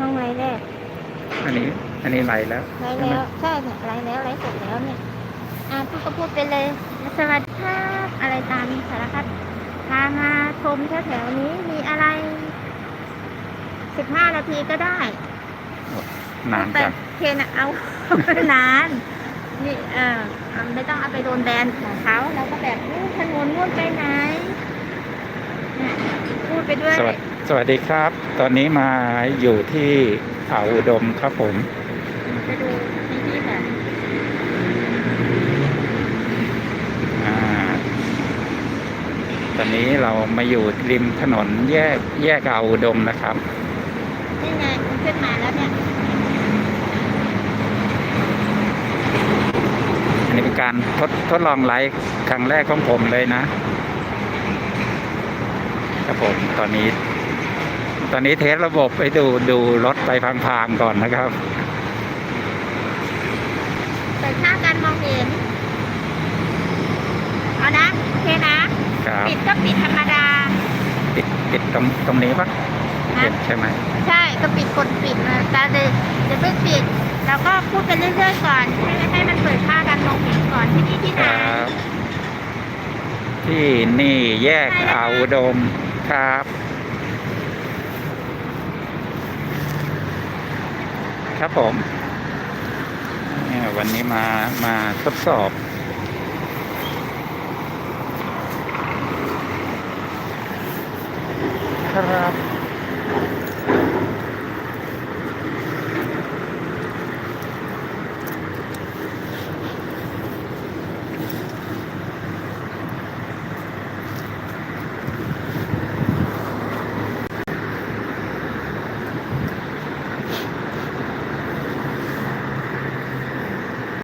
ห้องไรแรกอันนี้ อันนี้ไหลแล้วไรแล้ว ใช่เนี่ยไรแล้วไรเสร็จแล้วเนี่ย อ่าพูดก็พูดไปเลย สวัสดีครับอะไรตามสารพัดพามาชมแถวๆนี้มีอะไรสิบห้านาทีก็ได้ นานแต่จังเคนอะเอา นาน นี่เออเอาไม่ต้องเอาไปโดนแบนของเขาแล้วก็แบบนู่ นถนนนู่นไปไหนเนี่ยพูดไปด้วยสวัสสวัสดีครับ ตอนนี้มาอยู่ที่อ่าวอุดมครับผมไปดูที่นี่ค่ะอ่าตอนนี้เรามาอยู่ริมถนนแยกแยกอ่าวอุดมนะครับนี่ไงมันขึ้นมาแล้วเนี่ย อันนี้เป็น การทดทดลองไลฟ์ครั้งแรกของผมเลยนะครับผมตอนนี้ ตอนนี้เทสระบบไปดูดูรถไปพางๆก่อนนะครับเปิดค่าการมองเห็น เอานะโอเคนะครับปิดก็ปิดธรรมดา ปิดปิดตรงตรงนี้ปะนะปิดใช่ไหม ใช่ก็ปิดกดปิดนะแต่เดี๋ยวเดี๋ยวไม่ปิด แล้วก็พูดไปเรื่อยๆก่อนให้ให้มันเปิดค่าการมองเห็นก่อนที่นี่ที่ไหนรับ ที่นี่แยกอาวอุดมครับ ครับผมเนี่ยวันนี้มามาทดสอบ ครับ